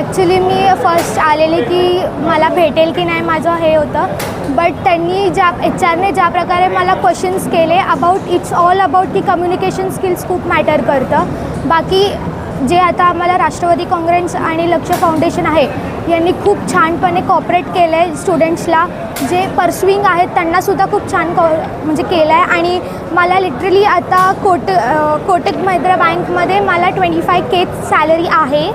Actually मी first आलेले की मला भेटेल की नाही माझं हे होतं. बट त्यांनी ज्या एच आरने ज्या प्रकारे मला क्वेश्चन्स केले अबाउट इट्स ऑल अबाउट की कम्युनिकेशन स्किल्स खूप मॅटर करतं. बाकी जे आता आम्हाला राष्ट्रवादी काँग्रेस आणि लक्ष फाउंडेशन आहे यांनी खूप छानपणे कॉपरेट केलं आहे स्टुडंट्सला जे पर्स्विंग आहेत त्यांनासुद्धा खूप छान कॉ म्हणजे केलं आहे आणि मला लिटरली आता कोट कोटक महिंद्रा बँकमध्ये मला ट्वेंटी फाय के सॅलरी आहे.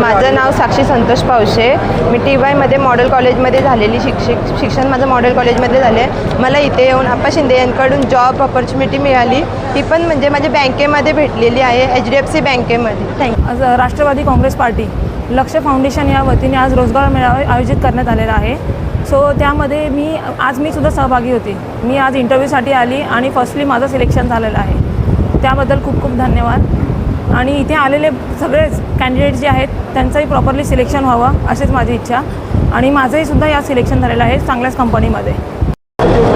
माझं नाव साक्षी संतोष पावशे. मी टी वायमध्ये मॉडेल कॉलेजमध्ये झालेली शिक्षक शिक्षण माझं मॉडेल कॉलेजमध्ये झाले आहे मला इथे येऊन आप्पा शिंदे यांकडून जॉब ऑपॉर्च्युनिटी मिळाली. ती पण म्हणजे माझ्या बँकेमध्ये भेटलेली आहे एच डी एफ सी बँकेमध्ये thank you Rashtrawadi Congress party. Laksh foundation या वतीने आज रोजगार मेळावा आयोजित करण्यात आलेला आहे. सो त्यामध्ये मी आज मी सुद्धा सहभागी होते. मी आज इंटरव्ह्यूसाठी आली आणि फर्स्टली माझं सिलेक्शन झालेलं आहे. त्याबद्दल खूप खूप धन्यवाद. आणि इथे आलेले सगळेच कॅन्डिडेट जे आहेत त्यांचंही प्रॉपरली सिलेक्शन व्हावं अशीच माझी इच्छा. आणि माझंही सुद्धा यात सिलेक्शन झालेलं आहे चांगल्याच कंपनीमध्ये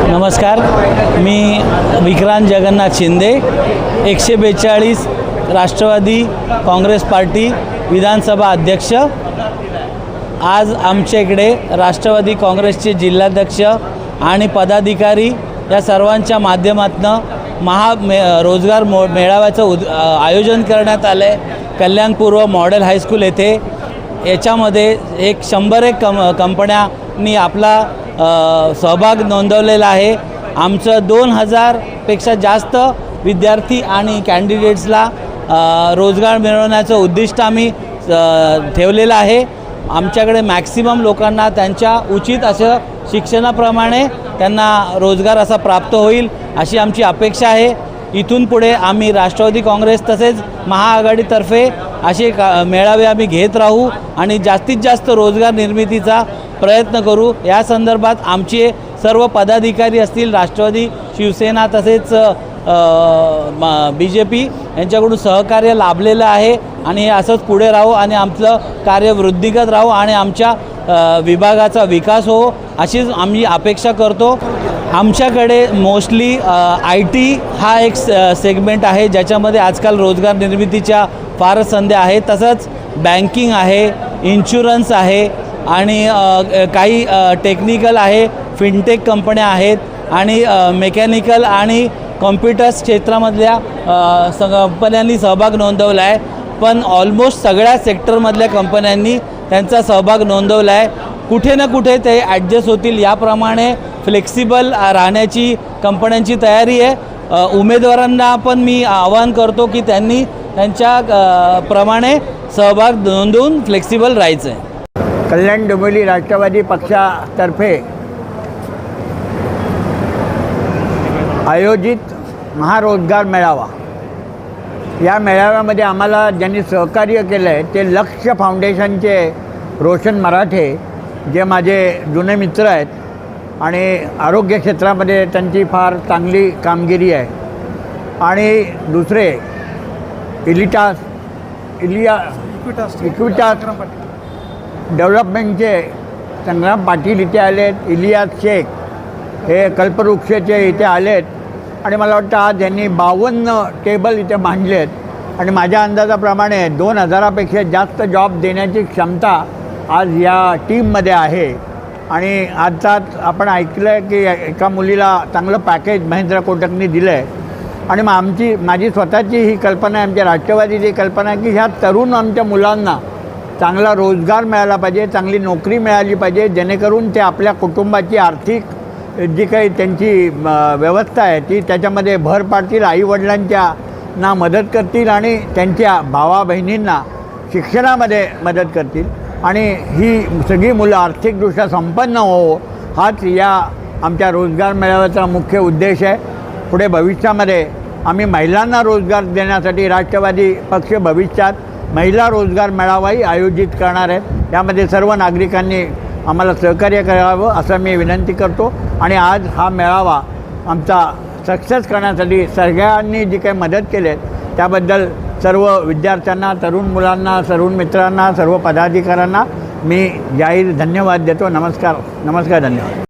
नमस्कार. मी विक्रांत जगन्नाथ शिंदे एकशे बेचाळीस राष्ट्रवादी काँग्रेस पार्टी विधानसभा अध्यक्ष. आज आमच्या इकडे राष्ट्रवादी काँग्रेसचे जिल्हाध्यक्ष आणि पदाधिकारी या सर्वांच्या माध्यमातून महा मे रोजगार मो मेळाव्याचं उद आयोजन करण्यात आलं आहे कल्याणपूर्व मॉडेल हायस्कूल येथे. याच्यामध्ये एक शंभर एक कम कंपन्यांनी आपला सहभाग नोंदवलेला आहे. आमचं दोन हजारपेक्षा जास्त विद्यार्थी आणि कॅन्डिडेट्सला रोजगार मिळवण्याचं उद्दिष्ट आम्ही ठेवलेलं आहे. आमच्याकडे मॅक्सिमम लोकांना त्यांच्या उचित असं शिक्षणाप्रमाणे त्यांना रोजगार असा प्राप्त होईल अशी आमची अपेक्षा आहे. इथून पुढे आम्ही राष्ट्रवादी काँग्रेस तसेच महाआघाडीतर्फे असे का मेळावे आम्ही घेत राहू आणि जास्तीत जास्त रोजगार निर्मितीचा प्रयत्न करू. या संदर्भात आमचे सर्व पदाधिकारी असतील राष्ट्रवादी शिवसेना तसेच बी जे पी यांच्याकडून सहकार्य लाभलेलं आहे आणि हे असंच पुढे राहू आणि आमचं कार्य वृद्धिगत राहू आणि आमच्या विभागाचा विकास हो अशीच आम्ही अपेक्षा करतो. आमच्याकडे मोस्टली आय टी हा एक सेगमेंट आहे ज्याच्यामध्ये आजकाल रोजगार निर्मितीच्या फारच संधी आहेत. तसंच बँकिंग आहे इन्शुरन्स आहे आणि काही टेक्निकल आहे फिनटेक कंपन्या आहेत आणि मेकॅनिकल आणि कॉम्प्युटर्स क्षेत्रामधल्या स कंपन्यांनी सहभाग नोंदवला आहे. पण ऑलमोस्ट सगळ्या सेक्टरमधल्या कंपन्यांनी त्यांचा सहभाग नोंदवला आहे. कुठे ना कुठे ते ॲडजस्ट होतील याप्रमाणे फ्लेक्सिबल राहण्याची कंपन्यांची तयारी आहे. उमेदवारांना पण मी आवाहन करतो की त्यांनी त्यांच्या प्रमाणे सहभाग नोंदवून फ्लेक्सिबल राहायचं आहे कल्याण डोंबिवली राष्ट्रवादी पक्षातर्फे आयोजित महारोजगार मेळावा. या मेळाव्यामध्ये आम्हाला ज्यांनी सहकार्य केलं आहे ते लक्ष फाउंडेशनचे रोशन मराठे जे माझे जुने मित्र आहेत आणि आरोग्य क्षेत्रामध्ये त्यांची फार चांगली कामगिरी आहे. आणि दुसरे इलिटास इलिया इक्विटास डेव्हलपमेंटचे संग्राम पाटील इथे आलेत इलियास शेख हे कल्पवृक्षाचे इथे आलेत. आणि मला वाटतं आज यांनी बावन्न टेबल इथे मांडले आहेत. आणि माझ्या अंदाजाप्रमाणे दोन हजारापेक्षा जास्त जॉब देण्याची क्षमता आज या टीममध्ये आहे. आणि आजचाच आपण ऐकलं आहे की एका मुलीला चांगलं पॅकेज महेंद्र कोटकनी दिलं आहे आणि मग आमची माझी स्वतःची ही कल्पना आहे आमच्या राष्ट्रवादीची कल्पना आहे की ह्या तरुण आमच्या मुलांना चांगला रोजगार मिळाला पाहिजे चांगली नोकरी मिळाली पाहिजे जेणेकरून ते आपल्या कुटुंबाची आर्थिक जी काही त्यांची व्यवस्था आहे ती त्याच्यामध्ये भर पाडतील आईवडिलांच्या ना मदत करतील आणि त्यांच्या भावा बहिणींना शिक्षणामध्ये मदत करतील. आणि ही सगळी मुलं आर्थिकदृष्ट्या संपन्न हो हाच या आमच्या रोजगार मेळाव्याचा मुख्य उद्देश आहे. पुढे भविष्यामध्ये आम्ही महिलांना रोजगार देण्यासाठी राष्ट्रवादी पक्ष भविष्यात महिला रोजगार मेळावाही आयोजित करणार आहेत. त्यामध्ये सर्व नागरिकांनी आम्हाला सहकार्य करावं असं मी विनंती करतो. आणि आज हा मेळावा आमचा सक्सेस करण्यासाठी सगळ्यांनी जी काही मदत केली आहे त्याबद्दल सर्व विद्यार्थ्यांना तरुण मुलांना तरुण मित्रांना सर्व पदाधिकाऱ्यांना मी जाहीर धन्यवाद देतो. नमस्कार नमस्कार धन्यवाद.